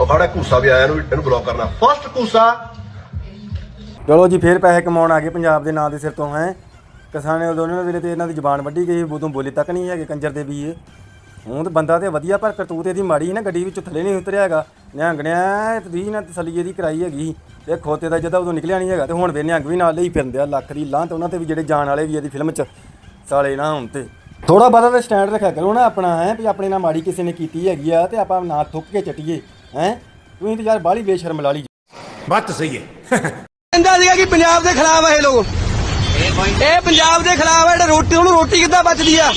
ਉਹ ਖੜਾ ਵੀ ਆਇਆ ਇਹਨੂੰ ਇਹਨੂੰ ਬਲੌਕ ਕਰਨਾ। ਫਸਟ ਕੂਸਾ। ਚਲੋ ਜੀ, ਫੇਰ ਪੈਸੇ ਕਮਾਉਣ ਆ ਗਏ ਪੰਜਾਬ ਦੇ ਨਾਂ ਦੇ ਸਿਰ ਤੋਂ, ਹੈ। ਕਿਸਾਨੇ ਉਦੋਂ ਵੇਲੇ ਤੇ ਇਹਨਾਂ ਦੀ ਜ਼ਬਾਨ ਵੱਢੀ ਗਈ ਉਦੋਂ ਬੋਲੀ ਤੱਕ ਨਹੀਂ ਹੈਗੇ ਕੰਜਰ ਦੇ ਵੀ ਇਹ ਹੁਣ ਤਾਂ ਬੰਦਾ ਤੇ ਵਧੀਆ, ਪਰ ਕਰਤੂਤ ਇਹਦੀ ਮਾੜੀ ਨਾ, ਗੱਡੀ ਵਿੱਚ ਥੱਲੇ ਨਹੀਂ ਉਤਰਿਆ ਹੈਗਾ। ਨਿਹੰਗਣਿਆ ਦੀ ਨਾ ਤਸੱਲੀ ਇਹਦੀ ਕਰਾਈ ਹੈਗੀ ਇਹ ਖੋਤੇ ਦਾ ਜਦਾ ਉਦੋਂ ਨਿਕਲਿਆ ਨਹੀਂ ਹੈਗਾ, ਤੇ ਹੁਣ ਵੇ ਨਿਹੰਗ ਵੀ ਨਾਲ ਲਈ ਫਿਰਦੇ ਆ, ਲੱਖ ਦੀ ਲਾਂ ਤੇ ਉਹਨਾਂ ਤੇ ਵੀ ਜਿਹੜੇ ਜਾਣ ਵਾਲੇ ਵੀ ਇਹਦੀ ਫਿਲਮ 'ਚ, ਸਾਲੇ ਨਾ ਹੁਣ ਤੇ। ਥੋੜਾ ਬਹੁਤਾ ਤਾਂ ਸਟੈਂਡ ਰੱਖਿਆ ਕਰੋ ਨਾ ਆਪਣਾ, ਹੈ, ਵੀ ਆਪਣੇ ਨਾਲ ਮਾੜੀ ਕਿਸੇ ਨੇ ਕੀਤੀ ਹੈਗੀ ਆ, ਤੇ ਆਪਾਂ ਨਾ ਥੁੱਕ ਕੇ ਚਟੀਏ। ਹੈ? ਤੁਸੀਂ ਤੇ ਯਾਰ ਬਾਲੀ ਬੇਸ਼ਰਮ ਲਾਲੀ ਬਾਤ ਸਹੀ ਹੈ। ਕਹਿੰਦਾ ਸੀਗਾ ਕਿ ਪੰਜਾਬ ਦੇ ਖਿਲਾਫ ਆ ਇਹ ਲੋਕ। ਇਹ ਪੰਜਾਬ ਦੇ ਖਿਲਾਫ ਹੈ ਰੋਟੀ ਉਹਨੂੰ ਰੋਟੀ ਕਿੱਦਾਂ ਬਚਦੀ ਆ?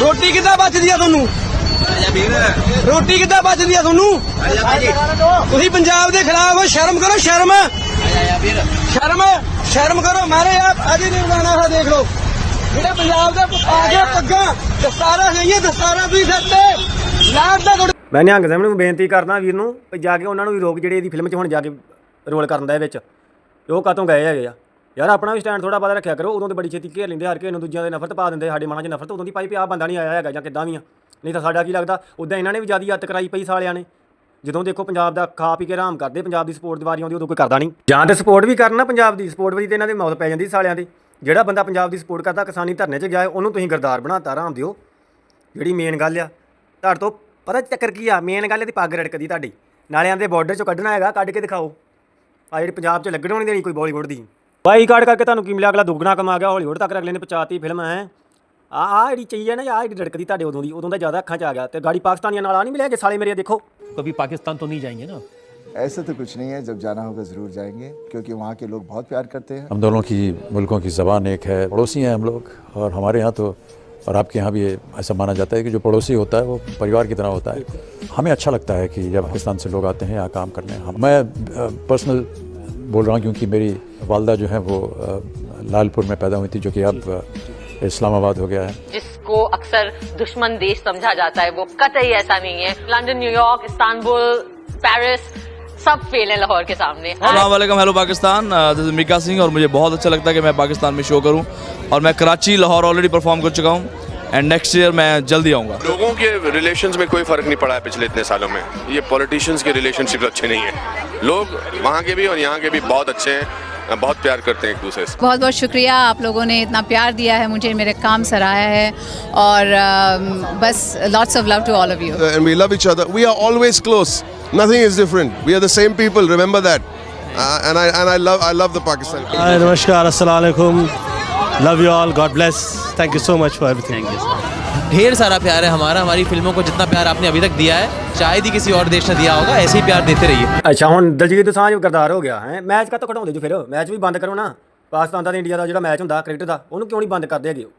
ਰੋਟੀ ਕਿੱਦਾਂ ਬਚਦੀ ਆ ਤੁਹਾਨੂੰ? ਰੋਟੀ ਕਿੱਦਾਂ ਬਚਦੀ ਆ ਤੁਹਾਨੂੰ? ਤੁਸੀਂ ਪੰਜਾਬ ਦੇ ਖਿਲਾਫ ਸ਼ਰਮ ਕਰੋ ਸ਼ਰਮ। ਸ਼ਰਮ ਸ਼ਰਮ ਕਰੋ ਮਾਰੇ ਆਪ ਅਜੇ ਨਹੀਂ ਬਣਾਣਾ ਦੇਖ ਲਓ। ਜਿਹੜਾ ਪੰਜਾਬ ਦਾ ਆ ਗਿਆ ਪੱਗਾਂ ਦਸਤਾਰਾ ਨਹੀਂ ਦਸਤਾਰਾ ਵੀ ਸੱਤੇ ਲਾੜ ਦਾ ਮੈਂ ਨਿਹੰਗ ਸਾਹਿਬ ਨੂੰ ਬੇਨਤੀ ਕਰਦਾ ਵੀਰ ਨੂੰ ਵੀ ਜਾ ਕੇ ਉਹਨਾਂ ਨੂੰ ਵੀ ਰੋਕ ਜਿਹੜੇ ਇਹਦੀ ਫਿਲਮ 'ਚ ਹੁਣ ਜਾ ਕੇ ਰੋਲ ਕਰਨ ਦਾ ਇਹ ਵਿੱਚ। ਉਹ ਕਾਤੋਂ ਗਏ ਹੈਗੇ ਆ। ਯਾਰ ਆਪਣਾ ਵੀ ਸਟੈਂਡ ਥੋੜਾ ਬਹੁਤਾ ਰੱਖਿਆ ਕਰੋ, ਉਦੋਂ ਤੇ ਬੜੀ ਛੇਤੀ ਘੇਰ ਲੈਂਦੇ ਹਰ ਕੇ ਇਹਨੂੰ ਦੂਜਿਆਂ ਦੇ ਨਫ਼ਰਤ ਪਾ ਦਿੰਦੇ, ਸਾਡੇ ਮਨਾਂ 'ਚ ਨਫ਼ਰਤ, ਉਦੋਂ ਦੀ ਪਾਈ ਪਿਆ ਬੰਦਾ ਨਹੀਂ ਆਇਆ ਹੈਗਾ ਜਾਂ ਕਿੱਦਾਂ ਵੀ ਆ। ਨਹੀਂ ਤਾਂ ਸਾਡਾ ਕੀ ਲੱਗਦਾ ਉਦਾਂ ਇਹਨਾਂ ਨੇ ਵੀ ਜਿਆਦੀ ਹੱਤ ਕਰਾਈ ਪਈ ਸਾਲਿਆਂ ਨੇ। ਜਦੋਂ ਦੇਖੋ ਪੰਜਾਬ ਦਾ ਖਾ ਪੀ ਕੇ ਆਰਾਮ ਕਰਦੇ, ਪੰਜਾਬ ਦੀ ਸਪੋਰਟ ਦੀ ਵਾਰੀ ਆਉਂਦੀ, ਉਦੋਂ ਕੋਈ ਕਰਦਾ ਨਹੀਂ। ਜਾਂ ਤੇ ਸਪੋਰਟ ਵੀ ਕਰਨਾ ਪੰਜਾਬ ਦੀ ਸਪੋਰਟ ਵੀ ਤੇ ਇਹਨਾਂ ਦੀ ਮੌਤ ਪੈ ਜਾਂਦੀ ਸਾਲਿਆਂ ਦੀ। ਜਿਹੜਾ ਬੰਦਾ ਪੰਜਾਬ ਦੀ ਸਪੋਰਟ ਕਰਦਾ ਕਿਸਾਨੀ ਧਰਨੇ 'ਚ ਗਿਆ, ਉਹਨੂੰ ਤੁਸੀਂ ਗਰਦਾਰ ਬਣਾਤਾ, ਆਰਾਮ ਦਿਓ। ਜਿਹੜੀ ਮੇਨ ਗੱਲ ਆ, ਤੁਹਾਡੇ ਤੋਂ ਪਤਾ ਚੱਕਰ ਕੀ ਆ ਮੇਨ ਗੱਲ ਇਹਦੀ ਪੱਗ ਰੜਕਦੀ ਤੁਹਾਡੀ ਨਾਲੇ ਆਂਦੇ ਬਾਰਡਰ ਚੋਂ ਕੱਢਣਾ ਹੈਗਾ ਕੱਢ ਕੇ ਦਿਖਾਓ ਆ ਜਿਹੜੀ ਪੰਜਾਬ 'ਚ ਲੱਗਣ ਨਹੀਂ ਦੇਣੀ ਕੋਈ ਬਾਲੀਵੁੱਡ ਦੀ ਬਾਈ ਕਾਰਡ ਕਰਕੇ ਤੁਹਾਨੂੰ ਕੀ ਮਿਲਿਆ ਅਗਲਾ ਦੁੱਗਣਾ ਕਮਾ ਗਿਆ ਹਾਲੀਵੁੱਡ ਤੱਕ ਅਗਲੇ ਨੇ ਪਹੁੰਚਾਤੀ ਫਿਲਮ ਹੈ ਆ ਆ ਜਿਹੜੀ ਚੀਜ਼ ਹੈ ਨਾ ਆ ਜਿਹੜੀ ਰੜਕਦੀ ਤੁਹਾਡੇ ਉਦੋਂ ਦੀ ਉਦੋਂ ਦਾ ਜ਼ਿਆਦਾ ਅੱਖਾਂ 'ਚ ਆ ਗਿਆ ਤੇ ਗਾੜੀ ਪਾਕਿਸਤਾਨੀਆਂ ਨਾਲ ਆ ਨਹੀਂ ਮਿਲਿਆ ਜੇ ਸਾਲੇ ਮੇਰੇ ਦੇਖੋ कभी पाकिस्तान तो नहीं जाएंगे ना ऐसा तो कुछ नहीं है जब जाना होगा ज़रूर जाएंगे क्योंकि वहाँ के लोग बहुत प्यार करते हैं हम दोनों की मुल्कों की ज़बान एक है पड़ोसी हैं हम लोग और हमारे यहाँ तो और आपके यहाँ भी ऐसा माना जाता है कि जो पड़ोसी होता है, वो परिवार की तरह होता है। हमें अच्छा लगता है कि जब पाकिस्तान से लोग आते हैं, यहाँ काम करने हम मैं पर्सनल बोल रहा हूँ क्योंकि मेरी वालदा जो है, वो लालपुर में पैदा हुई थी, जो कि अब इस्लामाबाद हो गया है। जिसको अक्सर दुश्मन देश समझा जाता है, वो कतई ऐसा नहीं है। London New York Istanbul Paris सब फेल है लाहौर के सामने। वालेकुम hello Pakistan. This is Mika Singh और मुझे बहुत अच्छा लगता है कि मैं पाकिस्तान में शो करूँ और मैं कराची लाहौर ऑलरेडी परफॉर्म कर चुका हूँ एंड नेक्स्ट ईयर मैं जल्दी आऊँगा। लोगों के रिलेशंस में कोई फ़र्क नहीं पड़ा है पिछले इतने सालों में। ये पॉलिटिशियंस के रिलेशनशिप अच्छे नहीं है। लोग वहाँ के भी और यहाँ के भी बहुत अच्छे हैं बहुत प्यार करते हैं एक दूसरे से। बहुत बहुत शुक्रिया आप लोगों ने इतना प्यार दिया है मुझे मेरे काम सराहा है और अम, बस lots of love to all of you and we love each other. We are always close. Nothing is different. We are the same people. Remember that. Uh, and I and I love I love the Pakistan. Hi नमस्कार अस्सलाम वालेकुम love you all God bless thank you so much for everything ढेर सारा प्यार है हमारा हमारी फिल्मों को जितना प्यार आपने अभी तक दिया है शायद ही किसी और देश ने दिया होगा ऐसे ही प्यार देते रहिए ਅੱਛਾ ਹੁਣ ਦਲਜੀਤ ਦੋਸਾਂਝ ਗਰਦਾਰ ਹੋ ਗਿਆ ਹੈ ਮੈਚ ਕਾਹਤੋਂ ਕਢਾਉਂਦੇ ਜੋ ਫਿਰ ਮੈਚ ਵੀ ਬੰਦ ਕਰੋ ਨਾ ਪਾਕਿਸਤਾਨ ਦਾ ਤੇ ਇੰਡੀਆ ਦਾ ਜਿਹੜਾ ਮੈਚ ਹੁੰਦਾ ਕ੍ਰਿਕਟ ਦਾ ਉਹਨੂੰ ਕਿਉਂ ਨਹੀਂ ਬੰਦ ਕਰਦੇ ਹੈਗੇ ਉਹ?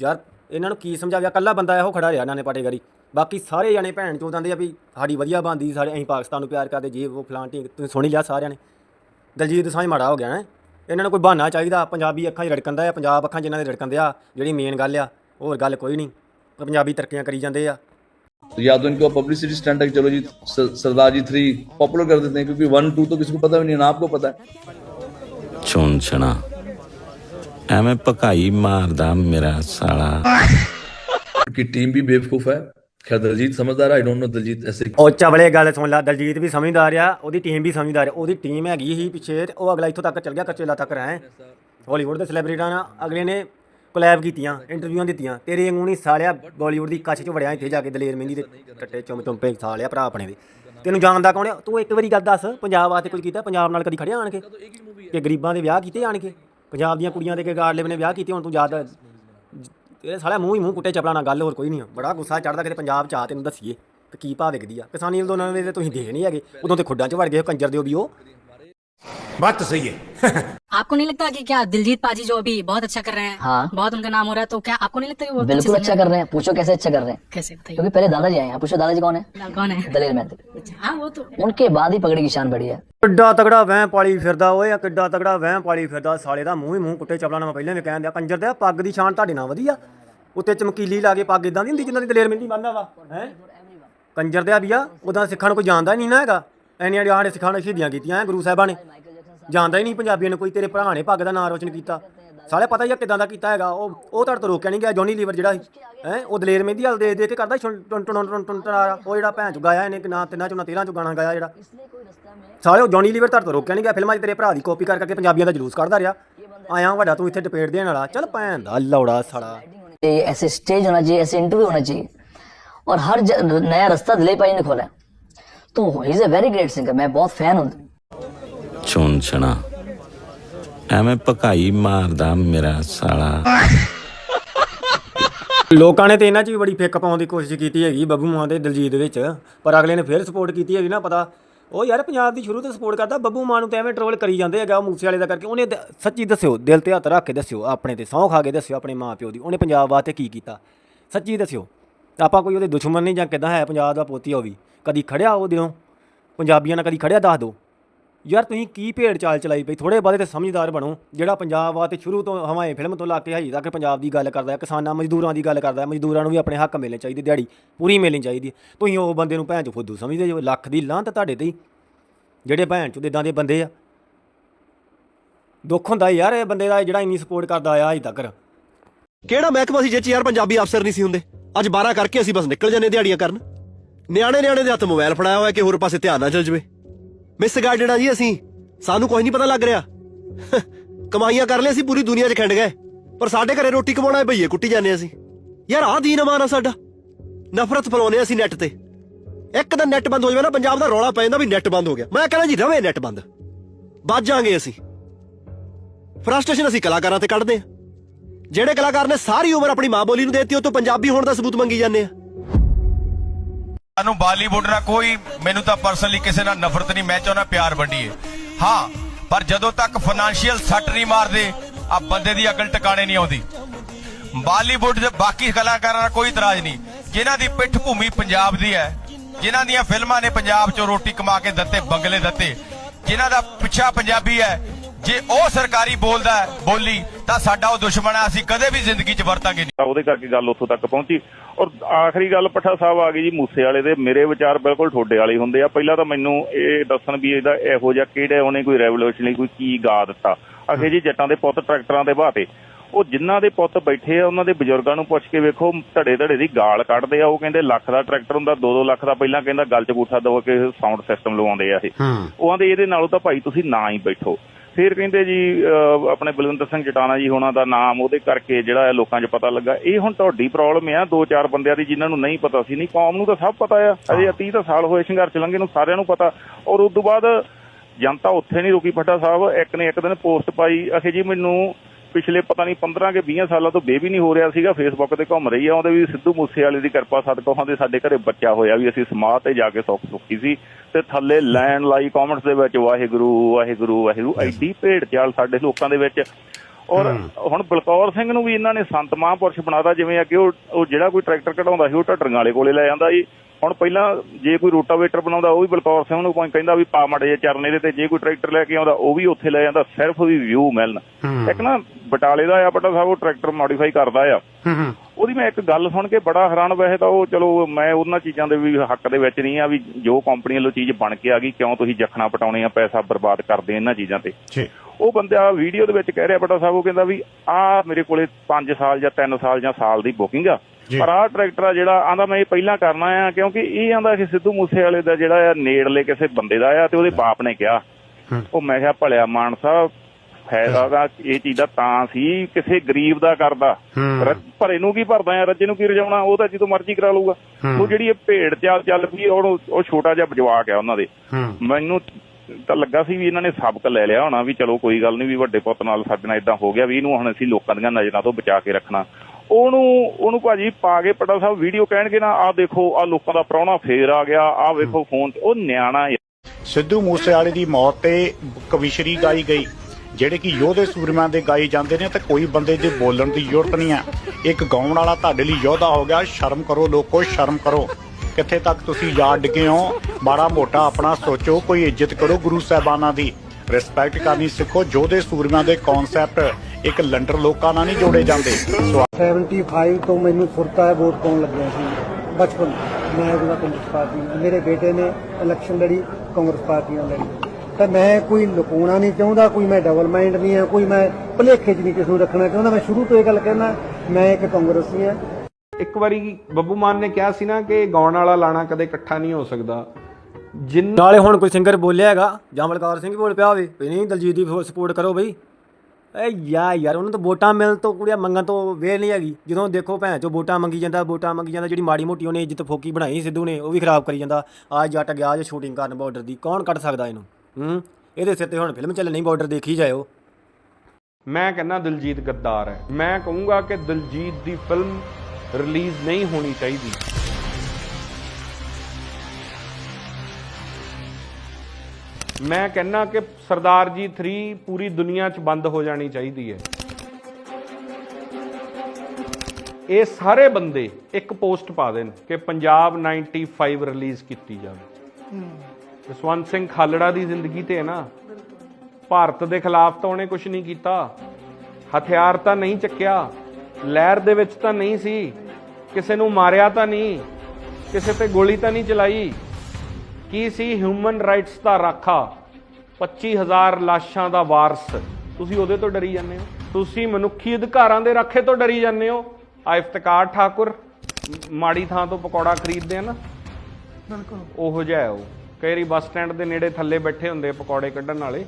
ਯਾਰ ਇਹਨਾਂ ਨੂੰ ਕੀ ਸਮਝਾਵਿਆ ਕੱਲਾ ਬੰਦਾ ਇਹੋ ਖੜਾ ਰਿਹਾ ਨਾਨੇ ਪਾਟੇਗਰੀ ਬਾਕੀ ਸਾਰੇ ਜਾਣੇ ਭੈਣ ਚੋਦਾਂ ਦੇ ਆ ਵੀ ਸਾਡੀ ਵਧੀਆ ਬੰਦੀ ਸਾਰੇ ਅਸੀਂ ਪਾਕਿਸਤਾਨ ਨੂੰ ਪਿਆਰ ਕਰਦੇ ਜੇ ਉਹ ਫਲਾਂ ਢੀਂਗ ਤੁਸੀਂ ਸੁਣ ਹੀ ਲਿਆ ਸਾਰਿਆਂ ਨੇ ਦਲਜੀਤ ਦੋਸਾਂਝ ਮਾੜਾ ਹੋ ਗਿਆ ਹੈ ਇਹਨਾਂ ਨੂੰ ਕੋਈ ਬਹਾਨਾ ਚਾਹੀਦਾ ਪੰਜਾਬੀ ਅੱਖਾਂ 'ਚ ਰੜਕੰਦਾ ਆ ਪੰਜਾਬ ਅੱਖਾਂ 'ਚ ਇਹਨਾਂ ਦੇ ਰੜਕੰਦੇ ਆ ਜਿਹੜੀ ਮੇਨ ਗੱਲ ਆ ਹੋਰ ਗੱਲ ਕੋਈ ਨਹੀਂ ਪੰਜਾਬੀ ਤਰੱਕੀਆਂ ਕਰੀ ਜਾਂਦੇ ਆ तो या तो इनको पब्लिसिटी स्टंट है कि चलो जी सर- सरदार जी थ्री पॉपुलर कर देते हैं क्योंकि वन टू तो किसी को पता भी नहीं है ना आपको पता है चुन छना ਐਵੇਂ ਭਕਾਈ ਮਾਰਦਾ ਮੇਰਾ ਸਾਲਾ। ਕਿ ਟੀਮ ਵੀ ਬੇਵਕੂਫ ਹੈ? ਖੈਰ ਦਲਜੀਤ ਸਮਝਦਾਰ ਆਈ ਡੋਨਟ ਨੋ ਦਲਜੀਤ ਐਸੇ ਉਹ ਚਵਲੇ ਗੱਲ ਸੁਣ ਲਾ ਦਲਜੀਤ ਵੀ ਸਮਝਦਾਰ ਆ ਉਹਦੀ ਟੀਮ ਵੀ ਸਮਝਦਾਰ ਆ ਉਹਦੀ ਟੀਮ ਹੈਗੀ ਹੀ ਪਿੱਛੇ ਤੇ ਉਹ ਅਗਲਾ ਇੱਥੋਂ ਤੱਕ ਚੱਲ ਗਿਆ ਕਚੇਲਾ ਤੱਕ ਰਹਿ। ਹਾਲੀਵੁੱਡ ਦੇ ਸੈਲੀਬ੍ਰਿਟੀਆਂ ਨਾਲ ਅਗਲੇ ਨੇ ਕੋਲੈਬ ਕੀਤੀਆਂ ਇੰਟਰਵਿਊਆਂ ਦਿੱਤੀਆਂ। ਤੇਰੇ ਵਾਂਗੂ ਸਾਲਿਆ ਬਾਲੀਵੁੱਡ ਦੀ ਕੱਛ ਚ ਵੜਿਆ ਇੱਥੇ ਜਾ ਕੇ ਦਲੇਰ ਮਹਿੰਦੀ ਦੇ ਟੱਟੇ ਚੁੰਮ ਚੁੰਮ ਪੇ ਸਾਲਿਆ ਭਰਾ ਆਪਣੇ ਦੇ। ਤੈਨੂੰ ਜਾਣਦਾ ਕੌਣ ਆ? ਤੂੰ ਇੱਕ ਵਾਰੀ ਗੱਲ ਦੱਸ ਪੰਜਾਬ ਵਾਸਤੇ ਕੁਝ ਕੀਤਾ ਪੰਜਾਬ ਨਾਲ ਕਦੀ ਖੜਿਆ ਆਣ ਕੇ? ਕਿ ਗਰੀਬਾਂ ਦੇ ਵਿਆਹ ਕੀਤੇ ਆਣ ਕੇ? ਪੰਜਾਬ ਦੀਆਂ ਕੁੜੀਆਂ ਦੇ ਕੇ ਗਾਰਲੇ ਨੇ ਵਿਆਹ ਕੀਤੇ, ਹੁਣ ਤੂੰ ਯਾਦ ਤੇਰੇ ਸਾਲਾ ਮੂੰਹ ਹੀ ਮੂੰਹ ਕੁੱਟੇ ਚਪਲਾ ਨਾਲ, ਗੱਲ ਹੋਰ ਕੋਈ ਨਹੀਂ ਬੜਾ ਗੁੱਸਾ ਚੜਦਾ ਕਿਤੇ ਪੰਜਾਬ ਚ ਆ ਤੈਨੂੰ ਦੱਸੀਏ ਕਿ ਕੀ ਭਾਅ ਵਿਕਦੀ ਆ। ਕਿਸਾਨੀ ਅੰਦੋਲਨ ਦੇ ਤੁਸੀਂ ਦੇਖ ਨਹੀਂ ਹੈਗੇ। ਉਦੋਂ ਤੇ ਖੁੱਡਾਂ ਚ ਵੜ ਗਏ ਕੰਜਰ ਦਿਓ ਵੀ ਉਹ। ਬਾਤ ਸਹੀ ਹੈ। आपको नहीं लगता कि क्या दिलजीत पाजी जो अभी बहुत अच्छा कर रहे हैं हाँ। बहुत उनका नाम हो रहा है तो क्या आपको नहीं लगता कि वो बिल्कुल अच्छा कर रहे हैं पूछो कैसे अच्छा कर रहे हैं कैसे बताइए क्योंकि पहले दादाजी आए हैं पूछो दादाजी कौन है कौन है दलेर मेहता हाँ वो तो उनके बाद ही पगड़ी की शान बढ़ी है ਕਿੱਡਾ ਤਗੜਾ ਵਹਿ ਪਾਲੀ ਫਿਰਦਾ ਓਏ ਆ ਕਿੱਡਾ ਤਗੜਾ ਵਹਿ ਪਾਲੀ ਫਿਰਦਾ ਸਾਲੇ ਦਾ ਮੂੰਹ ਹੀ ਮੂੰਹ ਕੁੱਟੇ ਚਪਲਾ ਨਾਲ ਮੈਂ ਪਹਿਲਾਂ ਵੀ ਕਹਿਣ ਦਿਆ ਕੰਜਰ ਦੇ ਪੱਗ ਦੀ ਸ਼ਾਨ ਤੁਹਾਡੇ ਨਾਲ ਵਧੀਆ ਉੱਤੇ ਚਮਕੀਲੀ ਲਾ ਕੇ ਪੱਗ ਇਦਾਂ ਦੀ ਹੁੰਦੀ ਜਿੰਨਾਂ ਦੀ ਦਲੇਰ ਮਿੰਦੀ ਬੰਦਾ ਵਾ ਹੈ ਕੰਜਰ ਦੇ ਆ ਵੀ ਆ ਉਦਾਂ ਸਿੱਖਾਂ ਨੂੰ ਕੋਈ ਜਾਣਦਾ ਹੀ ਨਹੀਂ ਨਾ ਹੈਗਾ ਐਨੀਆਂ ਆੜੇ ਸਿੱਖਾਂ ਨੇ ਸ਼ਹੀਦੀਆਂ ਕੀਤੀਆਂ ਐ ਗੁਰੂ ਸਾਹਿਬਾਂ ਨੇ ਜਾਣਦਾ ਹੀ ਨਹੀਂ ਪੰਜਾਬੀਆਂ ਨੂੰ ਕੋਈ ਤੇਰੇ ਭਰਾ ਨੇ ਪੱਗ ਦਾ ਨਾਂ ਰੋਸ਼ਨ ਕੀਤਾ ਸਾਲੇ ਪਤਾ ਹੀ ਆ ਕਿਦਾਂ ਦਾ ਕੀਤਾ ਹੈਗਾ ਉਹ ਉਹ ਤੁਹਾਡੇ ਤੋਂ ਰੋਕਿਆ ਨਹੀਂ ਗਿਆ ਜੌਨੀ ਲੀਵਰ ਜਿਹੜਾ ਹੈ ਉਹ ਦਲੇਰ ਮਹਿੰਦੀ ਵਾਲ ਦੇ ਦੇ ਕੇ ਕਰਦਾ ਟੁੰ ਟੁੰ ਟੁੰ ਟੁੰ ਟੁੰ ਟੁੰ ਉਹ ਜਿਹੜਾ ਭੈਣ ਚ ਗਾਇਆ ਇਹਨੇ ਕਿ ਨਾ ਤਿੰਨਾਂ ਚੋਂ ਨਾ ਤੇਰਾਂ ਚੋਂ ਗਾਣਾ ਗਾਇਆ ਜਿਹੜਾ ਸਾਲੇ ਉਹ ਜੌਨੀ ਲੀਵਰ ਤੁਹਾਡੇ ਤੋਂ ਰੋਕਿਆ ਨਹੀਂ ਗਿਆ ਫਿਲਮਾਂ 'ਚ ਤੇਰੇ ਭਰਾ ਦੀ ਕਾਪੀ ਕਰ ਕਰਕੇ ਪੰਜਾਬੀਆਂ ਦਾ ਜਲੂਸ ਕੱਢਦਾ ਰਿਹਾ ਆਇਆ ਵੱਡਾ ਤੂੰ ਇੱਥੇ ਡਿਪੇਟ ਦੇਣ ਵਾਲਾ ਚੱਲ ਭੈਣ ਦਾ ਲੌੜਾ ਸਾਲਾ ये ऐसे स्टेज होना चाहिए ऐसे इंटरव्यू होना चाहिए और हर ज, नया रास्ता दिलीप भाई ने खोला है तो he is a very great singer मैं बहुत फैन हूँ ਚੁਣ ਐਵੇਂ ਭਕਾਈ ਮਾਰਦਾ ਮੇਰਾ ਸਾਲਾ। ਲੋਕਾਂ ਨੇ ਤੇ ਇਹਨਾਂ 'ਚ ਵੀ ਬੜੀ ਫਿੱਕ ਪਾਉਣ ਦੀ ਕੋਸ਼ਿਸ਼ ਕੀਤੀ ਹੈਗੀ, ਬੱਬੂ ਮਾਨ ਤੇ ਦਲਜੀਤ ਵਿੱਚ। ਪਰ ਅਗਲੇ ਨੇ ਫਿਰ ਸਪੋਰਟ ਕੀਤੀ ਹੈਗੀ ਨਾ, ਪਤਾ। ਉਹ ਯਾਰ ਪੰਜਾਬ ਦੀ ਸ਼ੁਰੂ ਤੋਂ ਸਪੋਰਟ ਕਰਦਾ, ਬੱਬੂ ਮਾਨ ਨੂੰ ਤੇ ਐਵੇਂ ਟਰੋਲ ਕਰੀ ਜਾਂਦੇ ਹੈਗਾ ਉਹ ਮੂਸੇ ਵਾਲੇ ਦਾ ਕਰਕੇ। ਉਹਨੇ ਦ- ਸੱਚੀ ਦੱਸਿਓ, ਦਿਲ ਤੇ ਹੱਥ ਰੱਖ ਕੇ ਦੱਸਿਓ, ਆਪਣੇ ਤੇ ਸਹੁੰ ਖਾ ਕੇ ਦੱਸਿਓ, ਆਪਣੇ ਮਾਂ ਪਿਓ ਦੀ। ਉਹਨੇ ਪੰਜਾਬ ਵਾਸਤੇ ਕੀ ਕੀਤਾ? ਸੱਚੀ ਦੱਸਿਓ। ਆਪਾਂ ਕੋਈ ਉਹਦੇ ਦੁਸ਼ਮਣ ਨਹੀਂ ਜਾਂ ਕਿਦਾਂ ਹੈ, ਪੰਜਾਬ ਦਾ ਪੋਤੀ ਉਹ ਵੀ। ਕਦੀ ਖੜਿਆ ਉਹ ਦਿਨੋਂ ਪੰਜਾਬੀਆਂ ਨਾਲ ਕਦੀ ਖੜਿਆ ਦੱਸ ਦਿਓ ਯਾਰ ਤੁਸੀਂ ਕੀ ਭੇਡ ਚਾਲ ਚਲਾਈ ਪਈ? ਥੋੜੇ ਬਾਰੇ ਤੇ ਸਮਝਦਾਰ ਬਣੋ। ਜਿਹੜਾ ਪੰਜਾਬ ਆ ਵਾਸਤੇ ਸ਼ੁਰੂ ਤੋਂ ਹਵਾਏ ਫਿਲਮ ਤੋਂ ਲਾ ਕੇ ਹਜੇ ਤੱਕ ਪੰਜਾਬ ਦੀ ਗੱਲ ਕਰਦਾ ਹੈ, ਕਿਸਾਨਾਂ, ਮਜ਼ਦੂਰਾਂ ਦੀ ਗੱਲ ਕਰਦਾ ਹੈ, ਮਜ਼ਦੂਰਾਂ ਨੂੰ ਵੀ ਆਪਣੇ ਹੱਕ ਮਿਲਣੇ ਚਾਹੀਦੇ, ਦਿਹਾੜੀ ਪੂਰੀ ਮਿਲਣੀ ਚਾਹੀਦੀ ਤੁਸੀਂ ਉਹ ਬੰਦੇ ਨੂੰ ਭੈਣ ਚ ਫੁੱਦੂ ਸਮਝਦੇ ਜੋ ਲੱਖ ਦੀ ਲਾਂਤ ਤੁਹਾਡੇ ਤੇ ਹੀ। ਜਿਹੜੇ ਭੈਣ ਚ ਇਦਾਂ ਦੇ ਬੰਦੇ ਆ। ਦੁੱਖ ਹੁੰਦਾ ਯਾਰ ਇਹ ਬੰਦੇ ਦਾ ਜਿਹੜਾ ਇੰਨੀ ਸਪੋਰਟ ਕਰਦਾ ਆਇਆ ਹਜੇ ਤੱਕ। ਕਿਹੜਾ ਮਹਿਕਮਾ ਸੀ ਜਿੱਚ ਯਾਰ ਪੰਜਾਬੀ ਅਫਸਰ ਨਹੀਂ ਸੀ ਹੁੰਦੇ? ਅੱਜ 12 ਕਰਕੇ ਅਸੀਂ ਬਸ ਨਿਕਲ ਜਾਂਦੇ ਦਿਹਾੜੀਆਂ ਕਰਨ। ਨਿਆਣੇ ਨਿਆਣੇ ਦੇ ਹੱਥ ਮੋਬਾਈਲ ਫੜਾਇਆ ਹੋਇਆ ਕਿ ਹੋਰ ਪਾਸੇ ਧਿਆਨ ਨਾ ਚਲ ਜਵੇ। ਮਿਸ ਗਾਈਡਡ ਆ ਜੀ ਅਸੀਂ, ਸਾਨੂੰ ਕੁਝ ਨਹੀਂ ਪਤਾ ਲੱਗ ਰਿਹਾ। ਕਮਾਈਆਂ ਕਰ ਲਈ ਅਸੀਂ ਪੂਰੀ ਦੁਨੀਆ 'ਚ ਖੰਡ ਗਏ। ਪਰ ਸਾਡੇ ਘਰੇ ਰੋਟੀ ਕਮਾਉਣਾ ਹੈ ਭਈਏ, ਕੁੱਟੀ ਜਾਂਦੇ ਅਸੀਂ। ਯਾਰ ਆਹ ਦੀਨ ਅਮਾਨ ਆ ਸਾਡਾ। ਨਫ਼ਰਤ ਫਲਾਉਨੇ ਅਸੀਂ ਨੈੱਟ ਤੇ। ਇੱਕ ਦਿਨ ਨੈੱਟ ਬੰਦ ਹੋ ਜਾਵੇ ਨਾ, ਪੰਜਾਬ ਦਾ ਰੌਲਾ ਪੈ ਜਾਂਦਾ ਵੀ ਨੈੱਟ ਬੰਦ ਹੋ ਗਿਆ। ਮੈਂ ਕਹਿੰਦਾ ਜੀ, ਰਵੇ ਨੈੱਟ ਬੰਦ। ਬਚ ਜਾਾਂਗੇ ਅਸੀਂ। ਫਰਸਟ੍ਰੇਸ਼ਨ ਅਸੀਂ ਕਲਾਕਾਰਾਂ ਤੇ ਕੱਢਦੇ ਆ। ਜਿਹੜੇ ਕਲਾਕਾਰ ਨੇ ਸਾਰੀ ਉਮਰ ਆਪਣੀ ਮਾਂ ਬੋਲੀ ਨੂੰ ਦੇਤੀ, ਉਹ ਤੋਂ ਪੰਜਾਬੀ ਹੋਣ ਦਾ ਸਬੂਤ ਮੰਗੀ ਜਾਂਦੇ ਆ। ਸਾਨੂੰ ਬਾਲੀਵੁੱਡ ਨਾਲ ਕੋਈ, ਮੈਨੂੰ ਤਾਂ ਪਰਸਨਲੀ ਕਿਸੇ ਨਾਲ ਨਫ਼ਰਤ ਨਹੀਂ, ਮੈਂ ਚਾਹੁੰਦਾ ਪਿਆਰ ਵੰਡੀਏ। ਹਾਂ, ਪਰ ਜਦੋਂ ਤੱਕ ਫਾਈਨੈਂਸ਼ੀਅਲ ਸੱਟ ਨਹੀਂ ਮਾਰਦੇ ਆ ਬੰਦੇ ਦੀ ਅਕਲ ਟਿਕਾਣੇ ਨਹੀਂ ਆਉਂਦੀ। ਬਾਲੀਵੁੱਡ ਦੇ ਬਾਕੀ ਕਲਾਕਾਰਾਂ ਨਾਲ ਕੋਈ ਇਤਰਾਜ਼ ਨਹੀਂ। ਜਿਨ੍ਹਾਂ ਦੀ ਪਿੱਠ ਭੂਮੀ ਪੰਜਾਬ ਦੀ ਹੈ, ਜਿਨ੍ਹਾਂ ਦੀਆਂ ਫਿਲਮਾਂ ਨੇ ਪੰਜਾਬ 'ਚੋਂ ਰੋਟੀ ਕਮਾ ਕੇ ਦਿੱਤੇ, ਬੰਗਲੇ ਦਿੱਤੇ। ਜਿਨ੍ਹਾਂ ਦਾ ਪਿੱਛਾ ਪੰਜਾਬੀ ਹੈ, ਜੇ ਉਹ ਸਰਕਾਰੀ ਬੋਲਦਾ, ਬੋਲੀ, ਤਾਂ ਸਾਡਾ ਉਹ ਦੁਸ਼ਮਣ ਹੈ ਅਸੀਂ ਕਦੇ ਵੀ ਜ਼ਿੰਦਗੀ 'ਚ ਵਰਤਾਂਗੇ ਨਹੀਂ। ਉਹਦੇ ਕਰਕੇ ਗੱਲ ਉੱਥੋਂ ਤੱਕ ਪਹੁੰਚੀ। ਔਰ ਆਖਰੀ ਗੱਲ ਪੱਠਾ ਸਾਹਿਬ ਆ ਗਈ ਜੀ ਮੂਸੇ ਵਾਲੇ ਦੇ। ਮੇਰੇ ਵਿਚਾਰ ਬਿਲਕੁਲ ਠੋਡੇ ਵਾਲੇ ਹੁੰਦੇ ਆ। ਪਹਿਲਾਂ ਤਾਂ ਮੈਨੂੰ ਇਹ ਦੱਸਣ ਵੀ ਇਹਦਾ ਇਹੋ ਜਿਹਾ ਕਿਹੜਾ ਉਹਨੇ ਕੋਈ ਰੈਵੋਲੂਸ਼ਨ ਲਈ ਕੋਈ ਕੀ ਗਾ ਦਿੱਤਾ। ਅਖੇ ਜੀ ਜੱਟਾਂ ਦੇ ਪੁੱਤ ਟਰੈਕਟਰਾਂ ਦੇ ਬਾਤੇ ਉਹ ਜਿਨ੍ਹਾਂ ਦੇ ਪੁੱਤ ਬੈਠੇ ਆ ਉਹਨਾਂ ਦੇ ਬਜ਼ੁਰਗਾਂ ਨੂੰ ਪੁੱਛ ਕੇ ਵੇਖੋ ਧੜੇ ਧੜੇ ਦੀ ਗਾਲ ਕੱਢਦੇ ਆ। ਉਹ ਕਹਿੰਦੇ ਲੱਖ ਦਾ ਟਰੈਕਟਰ ਹੁੰਦਾ 2-2 ਲੱਖ ਦਾ। ਪਹਿਲਾਂ ਕਹਿੰਦਾ ਗੱਲ ਚ ਗੂਠਾ ਦਵਾ ਕੇ ਸਾਊਂਡ ਸਿਸਟਮ ਲਵਾਉਂਦੇ ਆ ਇਹ। ਉਹ ਆਂਦੇ ਇਹਦੇ ਨਾਲੋਂ ਤਾਂ ਭਾਈ ਤੁਸੀਂ ਨਾ ਹੀ ਬੈਠੋ। ਫਿਰ ਕਹਿੰਦੇ ਜੀ ਆਪਣੇ ਬਲਵਿੰਦਰ ਸਿੰਘ ਜਟਾਣਾ ਜੀ ਹੋਣਾ ਦਾ ਨਾਮ ਉਹਦੇ ਕਰਕੇ ਜਿਹੜਾ ਹੈ ਲੋਕਾਂ 'ਚ ਪਤਾ ਲੱਗਾ। ਇਹ ਹੁਣ ਤੁਹਾਡੀ ਪ੍ਰੋਬਲਮ ਆ ਦੋ ਚਾਰ ਬੰਦਿਆਂ ਦੀ ਜਿਨ੍ਹਾਂ ਨੂੰ ਨਹੀਂ ਪਤਾ ਸੀ। ਨਹੀਂ ਕੌਮ ਨੂੰ ਤਾਂ ਸਭ ਪਤਾ ਆ। ਅਜੇ 30 ਤਾਂ ਸਾਲ ਹੋਏ ਸੰਘਰਸ਼ ਲੰਘੇ ਨੂੰ ਸਾਰਿਆਂ ਨੂੰ ਪਤਾ। ਔਰ ਉਸ ਤੋਂ ਬਾਅਦ ਜਨਤਾ ਉੱਥੇ ਨਹੀਂ ਰੁਕੀ ਫੱਟਾ ਸਾਹਿਬ ਇੱਕ ਨੇ ਇੱਕ ਦਿਨ ਪੋਸਟ ਪਾਈ ਅਖੇ ਜੀ ਮੈਨੂੰ ਪਿਛਲੇ ਪਤਾ ਨਹੀਂ 15 ਕੇ 20 ਸਾਲਾਂ ਤੋਂ ਬੇਬੀ ਨਹੀਂ ਹੋ ਰਿਹਾ ਸੀਗਾ ਫੇਸਬੁੱਕ ਤੇ ਘੁੰਮ ਰਹੀ ਆ ਉਹਦੇ ਵੀ ਸਿੱਧੂ ਮੂਸੇ ਵਾਲੇ ਦੀ ਕਿਰਪਾ ਸਦਕਾ ਦੇ ਸਾਡੇ ਘਰੇ ਬੱਚਾ ਹੋਇਆ ਵੀ ਅਸੀਂ ਸਮਾਧ ਤੇ ਜਾ ਕੇ ਸੁੱਖ ਸੁੱਖੀ ਸੀ ਤੇ ਥੱਲੇ ਲੈਣ ਲਾਈ ਕਮੈਂਟਸ ਦੇ ਵਿੱਚ ਵਾਹਿਗੁਰੂ ਵਾਹਿਗੁਰੂ ਵਾਹਿਗੁਰੂ ਐਡੀ ਭੇਡ ਚਾਲ ਸਾਡੇ ਲੋਕਾਂ ਦੇ ਵਿੱਚ। ਔਰ ਹੁਣ ਬਲਕੌਰ ਸਿੰਘ ਨੂੰ ਵੀ ਇਹਨਾਂ ਨੇ ਸੰਤ ਮਹਾਂਪੁਰਸ਼ ਬਣਾਤਾ ਜਿਵੇਂ ਅੱਗੇ ਉਹ ਜਿਹੜਾ ਕੋਈ ਟਰੈਕਟਰ ਕਢਾਉਂਦਾ ਸੀ ਉਹ ਢੱਡਰੀਆਂ ਵਾਲੇ ਕੋਲੇ ਲੈ ਜਾਂਦਾ ਜੀ ਹੁਣ ਪਹਿਲਾਂ ਜੇ ਕੋਈ ਰੋਟਾਵੇਟਰ ਬਣਾਉਂਦਾ ਉਹ ਵੀ ਬਲਕੌਰ ਸਿੰਘ ਨੂੰ ਕੋਈ ਕਹਿੰਦਾ ਵੀ ਪਾ ਮੜੇ ਜੇ ਚਰਨੇ ਦੇ ਤੇ ਜੇ ਕੋਈ ਟਰੈਕਟਰ ਲੈ ਕੇ ਆਉਂਦਾ ਉਹ ਵੀ ਉੱਥੇ ਲੈ ਜਾਂਦਾ ਸਿਰਫ ਵੀ ਵਿਊ ਮਿਲਣ। ਇੱਕ ਨਾ ਬਟਾਲੇ ਦਾ ਆ ਬਟਾ ਸਾਹਿਬ ਉਹ ਟਰੈਕਟਰ ਮੋਡੀਫਾਈ ਕਰਦਾ ਆ। ਉਹਦੀ ਮੈਂ ਇੱਕ ਗੱਲ ਸੁਣ ਕੇ ਬੜਾ ਹੈਰਾਨ ਵੈਸੇ ਤਾਂ ਉਹ ਚਲੋ ਮੈਂ ਉਹਨਾਂ ਚੀਜ਼ਾਂ ਦੇ ਵੀ ਹੱਕ ਦੇ ਵਿੱਚ ਨਹੀਂ ਆ ਵੀ ਜੋ ਕੰਪਨੀ ਵੱਲੋਂ ਚੀਜ਼ ਬਣ ਕੇ ਆ ਗਈ ਕਿਉਂ ਤੁਸੀਂ ਜਖਣਾ ਪਟਾਉਣੇ ਆ ਪੈਸਾ ਬਰਬਾਦ ਕਰਦੇ ਇਹਨਾਂ ਚੀਜ਼ਾਂ ਤੇ। ਉਹ ਬੰਦਾ ਵੀਡੀਓ ਦੇ ਵਿੱਚ ਕਹਿ ਰਿਹਾ ਬਟਾ ਸਾਹਿਬ ਉਹ ਕਹਿੰਦਾ ਵੀ ਆ ਮੇਰੇ ਕੋਲੇ 5 ਸਾਲ ਜਾਂ 3 ਸਾਲ ਜਾਂ ਸਾਲ ਦੀ ਬੁਕਿੰਗ ਆ। ਪਰ ਆਹ ਟਰੈਕਟਰ ਆ ਜਿਹੜਾ ਆਂਦਾ ਮੈਂ ਇਹ ਪਹਿਲਾਂ ਕਰਨਾ ਆ ਕਿਉਂਕਿ ਇਹ ਆਂਦਾ ਕਿ ਸਿੱਧੂ ਮੂਸੇ ਵਾਲੇ ਦਾ ਜਿਹੜਾ ਆ ਨੇੜਲੇ ਕਿਸੇ ਬੰਦੇ ਦਾ ਆ ਤੇ ਉਹਦੇ ਬਾਪ ਨੇ ਕਿਹਾ। ਉਹ ਮੈਂ ਕਿਹਾ ਭਲਿਆ ਮਾਨ ਸਾਹਿਬ ਫਾਇਦਾ ਦਾ ਇਹ ਚੀਜ਼ ਦਾ ਤਾਂ ਸੀ ਕਿਸੇ ਗਰੀਬ ਦਾ ਕਰਦਾ। ਰ- ਭਰੇ ਨੂੰ ਕੀ ਭਰਦਾ ਆ? ਰੱਜੇ ਨੂੰ ਕੀ ਰਜਾਉਣਾ? ਉਹ ਤਾਂ ਜਦੋਂ ਮਰਜ਼ੀ ਕਰਾ ਲਊਗਾ। ਉਹ ਜਿਹੜੀ ਇਹ ਭੇਡ ਚਾਲ ਚੱਲ ਪਈ ਉਹਨੂੰ ਉਹ ਛੋਟਾ ਜਿਹਾ ਜਵਾਕ ਆ ਉਹਨਾਂ ਦੇ। ਮੈਨੂੰ ਤਾਂ ਲੱਗਾ ਸੀ ਵੀ ਇਹਨਾਂ ਨੇ ਸਬਕ ਲੈ ਲਿਆ ਹੋਣਾ ਵੀ ਚਲੋ ਕੋਈ ਗੱਲ ਨਹੀਂ ਵੀ ਵੱਡੇ ਪੁੱਤ ਨਾਲ ਸਾਡੇ ਨਾਲ ਇਦਾਂ ਹੋ ਗਿਆ ਵੀ ਇਹਨੂੰ ਹੁਣ ਅਸੀਂ ਲੋਕਾਂ ਦੀਆਂ ਨਜ਼ਰਾਂ ਤੋਂ ਬਚਾ ਕੇ ਰੱਖਣਾ। ਉਹਨੂੰ ਉਹਨੂੰ ਭਾਜੀ ਪਾ ਕੇ ਪਟਾ ਸਾਹਿਬ ਵੀਡੀਓ ਕਹਿਣਗੇ ਨਾ ਆਹ ਦੇਖੋ ਆਹ ਲੋਕਾਂ ਦਾ ਪ੍ਰਾਹੁਣਾ ਫੇਰ ਆ ਗਿਆ ਆਹ ਵੇਖੋ ਫੋਨ ਤੇ ਉਹ ਨਿਆਣਾ। ਸਿੱਧੂ ਮੂਸੇਵਾਲੇ ਦੀ ਮੌਤ ਤੇ ਕਵਿਸ਼ਰੀ ਗਾਈ ਗਈ ਜਿਹੜੇ ਕਿ ਯੋਧੇ ਸੂਰਮਿਆਂ ਦੇ ਗਾਏ ਜਾਂਦੇ ਨੇ ਤੇ ਕੋਈ ਬੰਦੇ ਦੇ ਬੋਲਣ ਦੀ ਜ਼ਰੂਰਤ ਨਹੀਂ ਹੈ। ਇੱਕ ਗਾਉਣ ਵਾਲਾ ਤੁਹਾਡੇ ਲਈ ਯੋਧਾ ਹੋ ਗਿਆ ਸ਼ਰਮ ਕਰੋ ਲੋਕੋ ਸ਼ਰਮ ਕਰੋ। ਕਿੱਥੇ ਤੱਕ ਤੁਸੀਂ ਯਾਦ ਡਿੱਗੇ ਹੋ? ਮਾੜਾ ਮੋਟਾ ਆਪਣਾ ਸੋਚੋ ਕੋਈ ਇੱਜ਼ਤ ਕਰੋ ਗੁਰੂ ਸਾਹਿਬਾਨਾਂ ਦੀ। ਰਿਸਪੈਕਟ ਕਰਨੀ ਸਿੱਖੋ ਯੋਧੇ ਸੂਰਮਿਆਂ ਦੇ ਕਨਸੈਪਟ ਇੱਕ ਲੰਡਰ ਲੋਕਾਂ ਨਾਲ ਨਹੀਂ ਜੋੜੇ ਜਾਂਦੇ। ਸੋ 75 ਤੋਂ ਮੈਨੂੰ ਫੁਰਤਾ ਹੈ ਵੋਟ ਪਾਉਣ ਲੱਗਿਆ ਸੀ। ਬਚਪਨ ਮੈਂ ਉਹਦਾ ਕਾਂਗਰਸ ਪਾਰਟੀ। ਮੇਰੇ ਬੇਟੇ ਨੇ ਇਲੈਕਸ਼ਨ ਲੜੀ ਕਾਂਗਰਸ ਪਾਰਟੀ ਨਾਲ ਲੜੀ। ਤਾਂ ਮੈਂ ਕੋਈ ਲੁਕਾਉਣਾ ਨਹੀਂ ਚਾਹੁੰਦਾ ਕੋਈ ਮੈਂ ਡਬਲ ਮਾਈਂਡ ਨਹੀਂ ਆ ਕੋਈ ਮੈਂ ਭੁਲੇਖੇ 'ਚ ਨਹੀਂ ਕਿਸੇ ਨੂੰ ਰੱਖਣਾ ਚਾਹੁੰਦਾ। ਮੈਂ ਸ਼ੁਰੂ ਤੋਂ ਇਹ ਗੱਲ ਕਹਿਣਾ ਮੈਂ ਇੱਕ ਕਾਂਗਰਸੀ ਆ ਇੱਕ ਵਾਰੀ ਬੱਬੂ ਮਾਨ ਨੇ ਕਿਹਾ ਸੀ ਨਾ ਕਿ ਗਾਉਣ ਵਾਲਾ ਲਾਣਾ ਕਦੇ ਇਕੱਠਾ ਨਹੀਂ ਹੋ ਸਕਦਾ। ਜਿੰਨ ਨਾਲੇ ਹੁਣ ਕੋਈ ਸਿੰਗਰ ਬੋਲਿਆ ਹੈਗਾ ਜਾਂ ਬਲਕਾਰ ਸਿੰਘ ਬੋਲ ਪਿਆ ਹੋਵੇ ਵੀ ਨਹੀਂ ਦਲਜੀਤ ਦੀ ਸਪੋਰਟ ਕਰੋ ਬਈ। ਏ ਯਾ ਯਾਰ, ਉਹਨੂੰ ਤਾਂ ਵੋਟਾਂ ਮਿਲਣ ਤੋਂ ਕੁੜੀਆਂ ਮੰਗਣ ਤੋਂ ਵੇਲ ਨਹੀਂ ਹੈਗੀ। ਜਦੋਂ ਦੇਖੋ ਭੈਣ ਚੋ ਵੋਟਾਂ ਮੰਗੀ ਜਾਂਦਾ, ਵੋਟਾਂ ਮੰਗੀ ਜਾਂਦਾ, ਜਿਹੜੀ ਮਾੜੀ ਮੋਟੀ ਉਹਨੇ ਇੱਜ਼ਤ ਫੋਕੀ ਬਣਾਈ ਸਿੱਧੂ ਨੇ, ਉਹ ਵੀ ਖਰਾਬ ਕਰੀ ਜਾਂਦਾ। ਆ ਜੱਟ ਗਿਆ ਜੇ ਸ਼ੂਟਿੰਗ ਕਰਨ ਬਾਰਡਰ ਦੀ, ਕੌਣ ਕੱਢ ਸਕਦਾ ਇਹਨੂੰ? ਹੂੰ? ਇਹਦੇ ਸਿਰ ਤੇ ਹੁਣ ਫਿਲਮ ਚੱਲਣੀ ਬਾਰਡਰ ਦੇਖੀ ਜਾਇਓ। ਮੈਂ ਕਹਿੰਦਾ ਦਿਲਜੀਤ ਗੱਦਾਰ ਹੈ। ਮੈਂ ਕਹੂੰਗਾ ਕਿ ਦਿਲਜੀਤ ਦੀ ਫਿਲਮ ਰਿਲੀਜ਼ ਨਹੀਂ ਹੋਣੀ ਚਾਹੀਦੀ। ਮੈਂ ਕਹਿੰਦਾ ਕਿ ਸਰਦਾਰ ਜੀ 3 ਪੂਰੀ ਦੁਨੀਆ 'ਚ ਬੰਦ ਹੋ ਜਾਣੀ ਚਾਹੀਦੀ ਹੈ। ਇਹ ਸਾਰੇ ਬੰਦੇ ਇੱਕ ਪੋਸਟ ਪਾ ਦੇਣ ਕਿ ਪੰਜਾਬ 95 ਰਿਲੀਜ਼ ਕੀਤੀ ਜਾਵੇ। ਜਸਵੰਤ ਸਿੰਘ ਖਾਲੜਾ ਦੀ ਜ਼ਿੰਦਗੀ ਤੇ ਹੈ ਨਾ। ਭਾਰਤ ਦੇ ਖਿਲਾਫ ਤਾਂ ਉਹਨੇ ਕੁਝ ਨਹੀਂ ਕੀਤਾ। ਹਥਿਆਰ ਤਾਂ ਨਹੀਂ ਚੱਕਿਆ। ਲਹਿਰ ਦੇ ਵਿੱਚ ਤਾਂ ਨਹੀਂ ਸੀ। ਕਿਸੇ ਨੂੰ ਮਾਰਿਆ ਤਾਂ ਨਹੀਂ। ਕਿਸੇ ਤੇ ਗੋਲੀ ਤਾਂ ਨਹੀਂ ਚਲਾਈ। ਕੀ ਸੀ? ਹਿਊਮਨ ਰਾਈਟਸ ਦਾ ਰਾਖਾ। 25000 ਲਾਸ਼ਾਂ ਦਾ ਵਾਰਸ। ਤੁਸੀਂ ਉਹਦੇ ਤੋਂ ਡਰੀ ਜਾਂਦੇ ਹੋ। ਤੁਸੀਂ ਮਨੁੱਖੀ ਅਧਿਕਾਰਾਂ ਦੇ ਰਾਖੇ ਤੋਂ ਡਰੀ ਜਾਂਦੇ ਹੋ। ਆ ਇਫਤਕਾਰ ਠਾਕੁਰ ਮਾੜੀ ਥਾਂ ਤੋਂ ਪਕੌੜਾ ਖਰੀਦਦੇ ਆ ਨਾ। ਬਿਲਕੁਲ। ਉਹੋ ਜਿਹਾ ਹੈ ਉਹ। ਕਈ ਵਾਰੀ ਬੱਸ ਸਟੈਂਡ ਦੇ ਨੇੜੇ ਥੱਲੇ ਬੈਠੇ ਹੁੰਦੇ ਪਕੌੜੇ ਕੱਢਣ ਵਾਲੇ।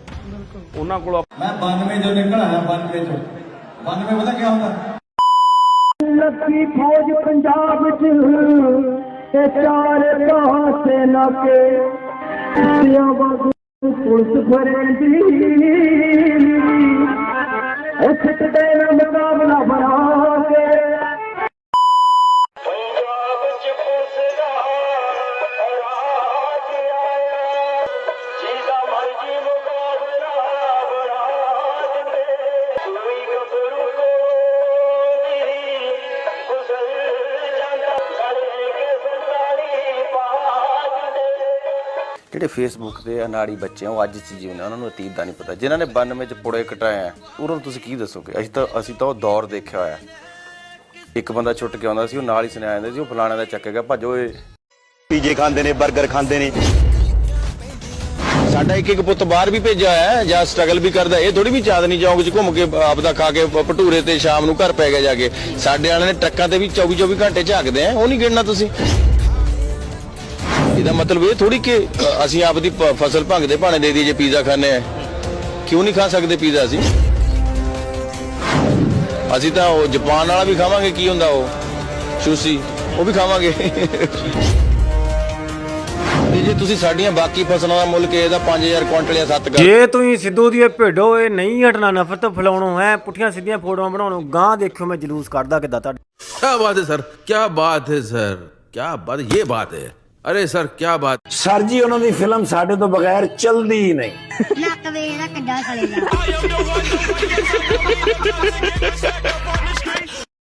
ਉਹਨਾਂ ਕੋਲ ਮੈਂ 92 ਜੋ ਨਿਕਲ ਆਇਆ 92 ਚੋਂ। 92 ਪਤਾ ਕੀ ਹੁੰਦਾ? ਲੱਗੀ ਫੌਜ ਪੰਜਾਬ ਚ प्यार पासे बाबू पुलिस भरे ਜਿਹੜੇ ਫੇਸਬੁੱਕ ਤੇ ਅਨਾੜੀ ਬੱਚੇ ਆ, ਉਹ ਅੱਜ ਚ ਜੀਵਨ ਉਹਨਾਂ ਨੂੰ ਅਤੀਤ ਦਾ ਨਹੀਂ ਪਤਾ। ਜਿਨ੍ਹਾਂ ਨੇ 92 ਚ ਪੁੜੇ ਕਟਾਏ ਉਹਨਾਂ ਨੂੰ ਤੁਸੀਂ ਕੀ ਦੱਸੋਗੇ? ਅਸੀਂ ਤਾਂ ਅਸੀਂ ਤਾਂ ਉਹ ਦੌਰ ਦੇਖਿਆ ਹੋਇਆ। ਇੱਕ ਬੰਦਾ ਛੁੱਟ ਕੇ ਆਉਂਦਾ ਸੀ, ਉਹ ਨਾਲ ਹੀ ਸੁਣਿਆ ਜਾਂਦਾ ਸੀ, ਉਹ ਫਲਾਣੇ ਦਾ ਚੱਕੇਗਾ ਭੱਜੋ ਇਹ ਪੀਜੇ ਖਾਂਦੇ ਨੇ 버ਗਰ ਖਾਂਦੇ ਨੇ। ਸਾਡਾ ਇੱਕ ਇੱਕ ਪੁੱਤ ਬਾਹਰ ਵੀ ਭੇਜਿਆ ਹੋਇਆ ਜਾਂ ਸਟਰਗਲ ਵੀ ਕਰਦਾ। ਇਹ ਥੋੜੀ ਵੀ ਚਾਦਨੀ ਚੌਂਕ 'ਚ ਘੁੰਮ ਕੇ ਆਪਦਾ ਖਾ ਕੇ, ਭਟੂਰੇ ਤੇ ਸ਼ਾਮ ਨੂੰ ਘਰ ਪੈ ਗਿਆ ਜਾ ਕੇ। ਸਾਡੇ ਵਾਲਿਆਂ ਨੇ ਟਰੱਕਾਂ ਤੇ ਵੀ 24 24 ਘੰਟੇ ਝਾਕਦੇ ਆ, ਉਹ ਨਹੀਂ ਗਿਣਨਾ ਤੁਸੀਂ। ਇਹਦਾ ਮਤਲਬ ਇਹ ਥੋੜੀ ਕਿ ਅ, ਅਸੀਂ ਆਪਦੀ ਪ- ਫਸਲ ਭੰਗਦੇ ਭਾਣੇ ਦੇ ਦਈਏ ਜੇ ਪੀਜ਼ਾ ਖਾਣੇ ਆ ਕਿਉਂ ਨਹੀਂ ਖਾ ਸਕਦੇ ਪੀਜ਼ਾ ਅਸੀਂ ਅਸੀਂ ਤਾਂ ਉਹ ਜਾਪਾਨ ਵਾਲਾ ਵੀ ਖਾਵਾਂਗੇ ਕੀ ਹੁੰਦਾ ਉਹ ਸ਼ੂਸੀ ਉਹ ਵੀ ਖਾਵਾਂਗੇ ਤੇ ਜੇ ਤੁਸੀਂ ਸਾਡੀਆਂ ਬਾਕੀ ਫਸਲਾਂ ਦਾ ਮੁੱਲ ਕੇ ਇਹਦਾ 5000 ਕੁਇੰਟਲ ਜਾਂ 7 ਕਰ ਜੇ ਤੁਸੀਂ ਸਿੱਧੂ ਦੀ ਇਹ ਭੇਡੋ ਇਹ ਨਹੀਂ ਹਟਣਾ ਨਫ਼ਰਤ ਫੈਲਾਉਣੋਂ ਹੈ ਪੁੱਠੀਆਂ ਸਿੱਧੀਆਂ ਫੋਟੋਆਂ ਬਣਾਉਣੋਂ ਗਾਂ ਦੇਖਿਓ ਮੈਂ ਜਲੂਸ ਕੱਢਦਾ ਕਿੱਦਾਂ ਤੁਹਾਡਾ क्या बात है सर क्या बात है सर क्या बात ये बात है ਅਰੇ ਸਰ ਕੀ ਬਾਤ। ਸਰ ਜੀ ਉਹਨਾਂ ਦੀ ਫਿਲਮ ਸਾਡੇ ਤੋਂ ਬਗੈਰ ਚੱਲਦੀ ਹੀ ਨਹੀਂ। ਨੱਕ ਵੇਖ ਨਾ ਕੱਡਾ ਖਲੇਗਾ